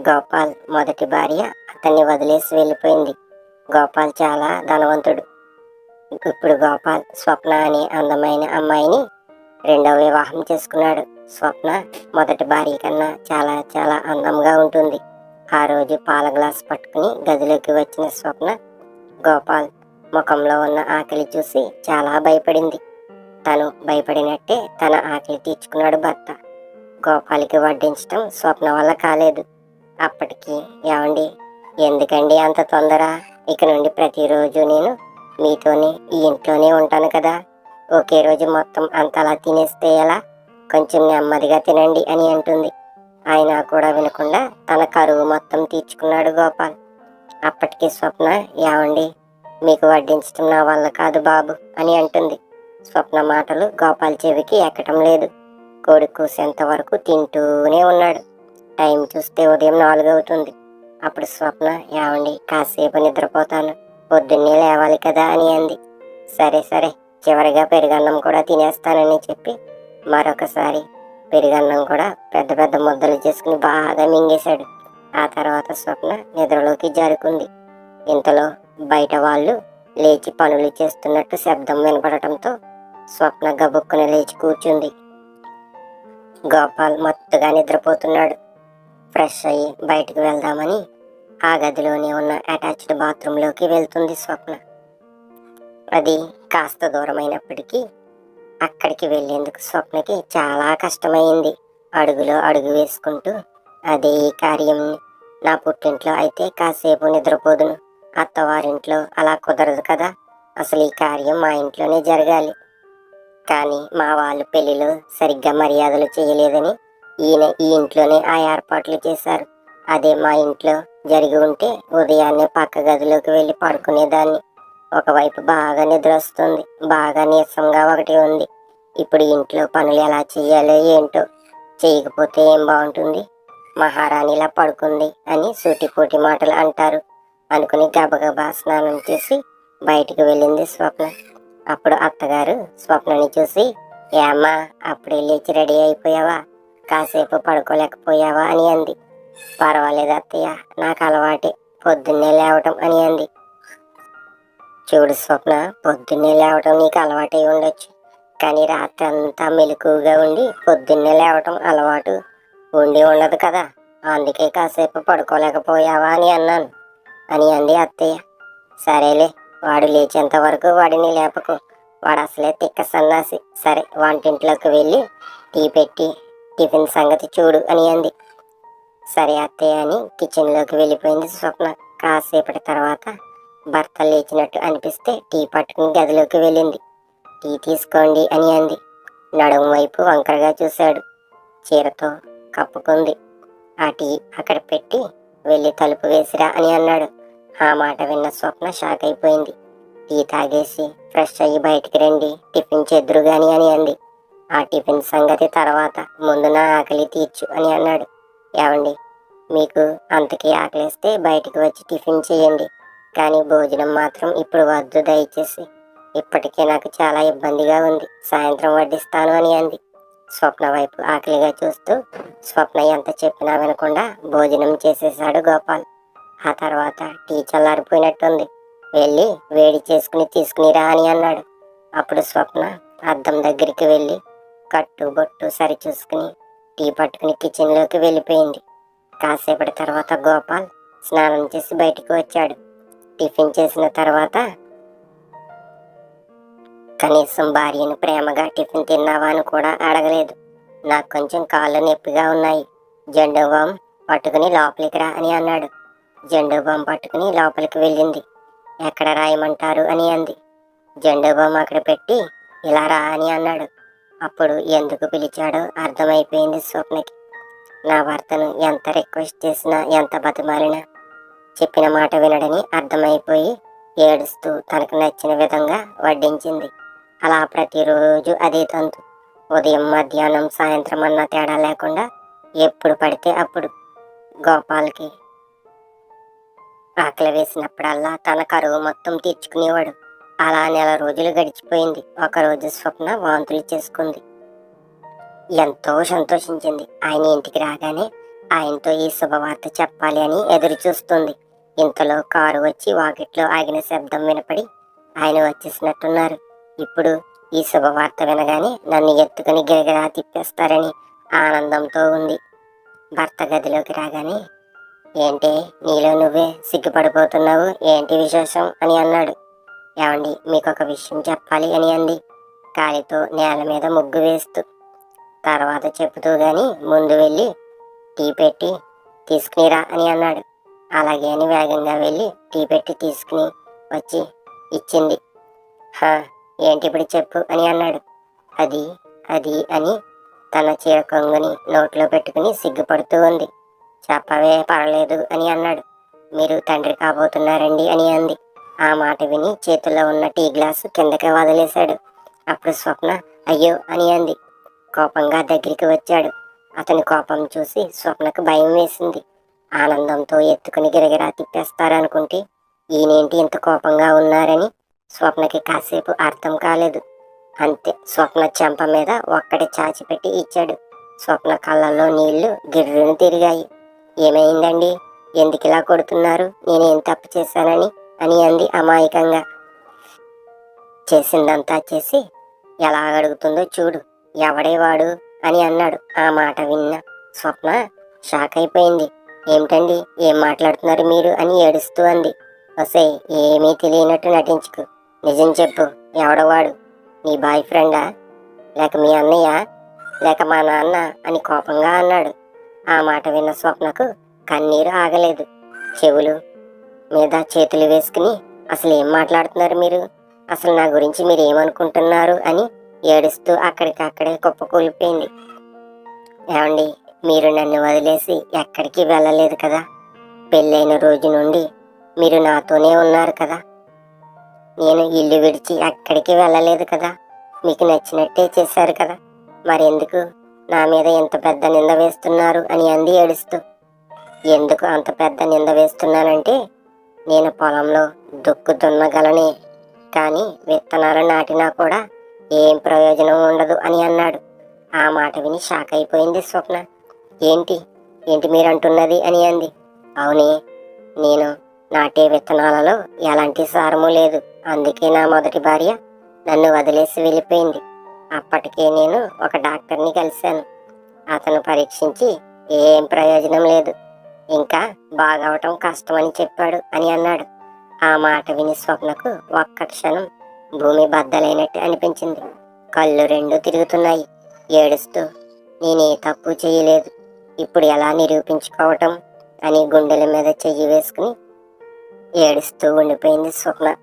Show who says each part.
Speaker 1: గోపాల్ మొదటి భార్య అతన్ని వదిలేసి వెళ్ళిపోయింది. గోపాల్ చాలా ధనవంతుడు. ఇప్పుడు గోపాల్ స్వప్న అనే అందమైన అమ్మాయిని రెండవ వివాహం చేసుకున్నాడు. స్వప్న మొదటి భార్య కన్నా చాలా చాలా అందంగా ఉంటుంది. ఆ రోజు పాల గ్లాస్ పట్టుకుని గదిలోకి వచ్చిన స్వప్న గోపాల్ ముఖంలో ఉన్న ఆకలి చూసి చాలా భయపడింది. తను భయపడినట్టే తన ఆకలి తీర్చుకున్నాడు భర్త. గోపాల్కి వడ్డించటం స్వప్న వల్ల కాలేదు. అప్పటికి ఏమండి? ఎందుకండి అంత తొందర? ఇక నుండి ప్రతిరోజు నేను మీతోనే ఈ ఇంట్లోనే ఉంటాను కదా. ఒకే రోజు మొత్తం అంతలా తినేస్తే ఎలా? కొంచెం నెమ్మదిగా తినండి అని అంటుంది. ఆయన కూడా వినకుండా తన కరువు మొత్తం తీర్చుకున్నాడు గోపాల్. అప్పటికి స్వప్న ఏమండి? మీకు వడ్డించడం నా వల్ల కాదు బాబు అని అంటుంది. స్వప్న మాటలు గోపాల్ చెవికి ఎక్కటం లేదు. కొడుకు కూసేంత వరకు తింటూనే ఉన్నాడు. టైం చూస్తే ఉదయం నాలుగు అవుతుంది అప్పుడు స్వప్న ఏమండి కాసేపు నిద్రపోతాను. పొద్దున్నే లేవాలి కదా అని అంది. సరే సరే చివరిగా పెరుగన్నం కూడా తినేస్తానని చెప్పి మరొకసారి పెరుగన్నం కూడా పెద్ద పెద్ద ముద్దలు చేసుకుని బాగా మింగేశాడు. ఆ తర్వాత స్వప్న నిద్రలోకి జారుకుంది. ఇంతలో బయట వాళ్ళు లేచి పనులు చేస్తున్నట్టు శబ్దం వినపడటంతో స్వప్న గబుక్కున లేచి కూర్చుంది. గోపాల్ మత్తుగా నిద్రపోతున్నాడు. ఫ్రెష్ అయ్యి బయటకు వెళ్దామని ఆ గదిలోనే ఉన్న అటాచ్డ్ బాత్రూంలోకి వెళ్తుంది స్వప్న. అది కాస్త దూరమైనప్పటికీ అక్కడికి వెళ్ళేందుకు స్వప్నకి చాలా కష్టమైంది. అడుగులో అడుగు వేసుకుంటూ అదే ఈ కార్యం నా పుట్టింట్లో అయితే కాసేపు నిద్రపోదును. అత్తవారింట్లో అలా కుదరదు కదా. అసలు ఈ కార్యం మా ఇంట్లోనే జరగాలి. కానీ మా వాళ్ళు పెళ్ళిలో సరిగ్గా మర్యాదలు చేయలేదని ఈయన ఈ ఇంట్లోనే ఆ ఏర్పాట్లు చేశారు. అదే మా ఇంట్లో జరిగి ఉంటే ఉదయాన్నే పక్క గదిలోకి వెళ్ళి పడుకునేదాన్ని. ఒకవైపు బాగా నిద్ర వస్తుంది బాగా నీరసంగా ఒకటి ఉంది. ఇప్పుడు ఇంట్లో పనులు ఎలా చేయాలో ఏంటో చేయకపోతే ఏం బాగుంటుంది? మహారాణిలా పడుకుంది అని సూటిపోటి మాటలు అంటారు. అనుకుని గబగబా స్నానం చేసి బయటికి వెళ్ళింది స్వప్న. అప్పుడు అత్తగారు స్వప్నని చూసి ఏమ్మా అప్పుడే లేచి రెడీ అయిపోయావా? కాసేపు పడుకోలేకపోయావా అని అంది. పర్వాలేదు అత్తయ్య నాకు అలవాటే. పొద్దున్నే లేవటం అని అంది. చూడు స్వప్న పొద్దున్నే లేవటం నీకు అలవాటై ఉండొచ్చు. కానీ రాత్రి అంతా మెలకువగా ఉండి పొద్దున్నే లేవటం అలవాటు ఉండి ఉండదు కదా. అందుకే కాసేపు పడుకోలేకపోయావా అని అన్నాను అని అంది అత్తయ్య. సరేలే వాడు లేచేంత వరకు వాడిని లేపకు. వాడు అసలే తిక్క సన్నాసి. సరే వంటింట్లోకి వెళ్ళి టీ పెట్టి టిఫిన్ సంగతి చూడు అని అంది. సరే అత్తయ్య అని కిచెన్లోకి వెళ్ళిపోయింది స్వప్న. కాసేపటి తర్వాత భర్త లేచినట్టు అనిపిస్తే టీ పట్టుకుని గదిలోకి వెళ్ళింది. టీ తీసుకోండి అని అంది. నడుము వైపు వంకరగా చూశాడు. చీరతో కప్పుకుంది. ఆ టీ అక్కడ పెట్టి వెళ్ళి తలుపు వేసిరా అని అన్నాడు. ఆ మాట విన్న స్వప్న షాక్ అయిపోయింది టీ తాగేసి ఫ్రెష్ అయ్యి బయటికి రండి టిఫిన్ చెద్దురు గాని అని అంది. ఆ టిఫిన్ సంగతి తర్వాత ముందు నా ఆకలి తీర్చు అని అన్నాడు. ఏమండి మీకు అంతకి ఆకలిస్తే బయటికి వచ్చి టిఫిన్ చేయండి కానీ భోజనం మాత్రం ఇప్పుడు వద్దు దయచేసి. ఇప్పటికే నాకు చాలా ఇబ్బందిగా ఉంది సాయంత్రం వడ్డిస్తాను అని అంది. స్వప్న వైపు ఆకలిగా చూస్తూ స్వప్న ఎంత చెప్పినా వినకుండా భోజనం చేసేశాడు గోపాల్. ఆ తర్వాత టీ చల్లారిపోయినట్టుంది. వెళ్ళి వేడి చేసుకుని తీసుకునిరా అని అన్నాడు. అప్పుడు స్వప్న అద్దం దగ్గరికి వెళ్ళి కట్టు బొట్టు సరిచూసుకుని టీ పట్టుకుని కిచెన్లోకి వెళ్ళిపోయింది. కాసేపటి తర్వాత గోపాల్ స్నానం చేసి బయటికి వచ్చాడు. టిఫిన్ చేసిన తర్వాత కనీసం భార్యను ప్రేమగా టిఫిన్ తిన్నావా అని కూడా అడగలేదు. నాకు కొంచెం కాళ్ళు నొప్పిగా ఉన్నాయి. జెండు బామ్ పట్టుకుని లోపలికి రా అని అన్నాడు. జెండు బామ్ పట్టుకుని లోపలికి వెళ్ళింది. ఎక్కడ రాయమంటారు? అని అంది. జెండు బామ్ అక్కడ పెట్టి ఇలా రా అని అన్నాడు. అప్పుడు ఎందుకు పిలిచాడో అర్థమైపోయింది స్వప్నకి. నా భర్తను ఎంత రిక్వెస్ట్ చేసినా ఎంత బతిమాలినా చెప్పిన మాట వినడని అర్థమైపోయి ఏడుస్తూ తనకు నచ్చిన విధంగా వడ్డించింది. అలా ప్రతిరోజు అదే తంతు. ఉదయం మధ్యాహ్నం సాయంత్రం అన్న తేడా లేకుండా ఎప్పుడు పడితే అప్పుడు గోపాల్కి ఆకలి వేసినప్పుడల్లా తన కరువు మొత్తం తీర్చుకునేవాడు. అలా నెల రోజులు గడిచిపోయింది. ఒకరోజు స్వప్న వాంతులు చేసుకుంది. ఎంతో సంతోషించింది. ఆయన ఇంటికి రాగానే ఆయనతో ఈ శుభవార్త చెప్పాలి అని ఎదురు చూస్తుంది. ఇంతలో కారు వచ్చి వాకిట్లో ఆగిన శబ్దం వినపడి ఆయన వచ్చేసినట్టున్నారు. ఇప్పుడు ఈ శుభవార్త వినగానే నన్ను ఎత్తుకుని గిరగిరా తిప్పేస్తారని ఆనందంతో ఉంది. భర్త గదిలోకి రాగానే ఏంటి నీలో నువ్వే సిగ్గుపడిపోతున్నావు? ఏంటి విశేషం? అని అన్నాడు. ఏమండి మీకు ఒక విషయం చెప్పాలి అని అంది. కాలితో నేల మీద ముగ్గు వేస్తూ తర్వాత చెబుతూ గాని ముందు వెళ్ళి టీ పెట్టి తీసుకునిరా అని అన్నాడు. అలాగే అని వేగంగా వెళ్ళి టీ పెట్టి తీసుకుని వచ్చి ఇచ్చింది. హా ఏంటి ఇప్పుడు చెప్పు అని అన్నాడు. అది అది అని తన చీర కొంగుని నోట్లో పెట్టుకుని సిగ్గుపడుతూ ఉంది. చెప్పవే పర్లేదు అని అన్నాడు. మీరు తండ్రి కాబోతున్నారండి అని అంది. ఆ మాట విని చేతిలో ఉన్న టీ గ్లాసు కిందకి వదిలేశాడు. అప్పుడు స్వప్న అయ్యో అని అంది. కోపంగా దగ్గరికి వచ్చాడు. అతని కోపం చూసి స్వప్నకు భయం వేసింది. ఆనందంతో ఎత్తుకుని గిరగిరా తిప్పేస్తారనుకుంటే ఈయనేంటి ఇంత కోపంగా ఉన్నారని? స్వప్నకి కాసేపు అర్థం కాలేదు. అంతే స్వప్న చెంప మీద ఒక్కటి చాచిపెట్టి ఇచ్చాడు. స్వప్న కళ్ళల్లో నీళ్ళు గిర్రును తిరిగాయి. ఏమైందండి? ఎందుకు ఇలా కొడుతున్నారు? నేనేం తప్పు చేశానని? అని అంది అమాయకంగా. చేసిందంతా చేసి ఎలా అడుగుతుందో చూడు ఎవడే వాడు అని అన్నాడు ఆ మాట విన్న స్వప్న షాక్ అయిపోయింది. ఏమిటండి ఏం మాట్లాడుతున్నారు మీరు అని ఏడుస్తూ అంది. వసే ఏమీ తెలియనట్టు నటించుకు. నిజం చెప్పు ఎవడవాడు నీ బాయ్ ఫ్రెండా? లేక మీ అన్నయ్య? లేక మా నాన్న అని కోపంగా అన్నాడు. ఆ మాట విన్న స్వప్నకు కన్నీరు ఆగలేదు. చెవులు మీద చేతులు వేసుకుని అసలు ఏం మాట్లాడుతున్నారు మీరు? అసలు నా గురించి మీరు ఏమనుకుంటున్నారు అని ఏడుస్తూ అక్కడికక్కడే కుప్పకూలిపోయింది. ఏమండి మీరు నన్ను వదిలేసి ఎక్కడికి వెళ్ళలేదు కదా? పెళ్ళైన రోజు నుండి మీరు నాతోనే ఉన్నారు కదా? నేను ఇల్లు విడిచి ఎక్కడికి వెళ్ళలేదు కదా? మీకు నచ్చినట్టే చేశారు కదా? మరెందుకు? నా మీద ఇంత పెద్ద నింద వేస్తున్నారు అని అంది ఏడుస్తూ. ఎందుకు అంత పెద్ద నింద వేస్తున్నానంటే నేను పొలంలో దుక్కు దున్నగలనే కానీ విత్తనాలు నాటినా కూడా ఏం ప్రయోజనం ఉండదు అని అన్నాడు. ఆ మాట విని షాక్ అయిపోయింది స్వప్న. ఏంటి? ఏంటి మీరు అంటున్నది అని అంది. అవునే నేను నాటే విత్తనాలలో ఎలాంటి సారము లేదు. అందుకే నా మొదటి భార్య నన్ను వదిలేసి వెళ్ళిపోయింది. అప్పటికే నేను ఒక డాక్టర్ని కలిశాను. అతను పరీక్షించి ఏం ప్రయోజనం లేదు. ఇంకా బాగవటం కష్టమని చెప్పాడు అని అన్నాడు. ఆ మాట విని స్వప్నకు ఒక్క క్షణం భూమి బద్దలైనట్టు అనిపించింది. కళ్ళు రెండు తిరుగుతున్నాయి. ఏడుస్తూ నేనే తప్పు చేయలేదు. ఇప్పుడు ఎలా నిరూపించుకోవటం? అని గుండెల మీద చెయ్యి వేసుకుని ఏడుస్తూ ఉండిపోయింది స్వప్న.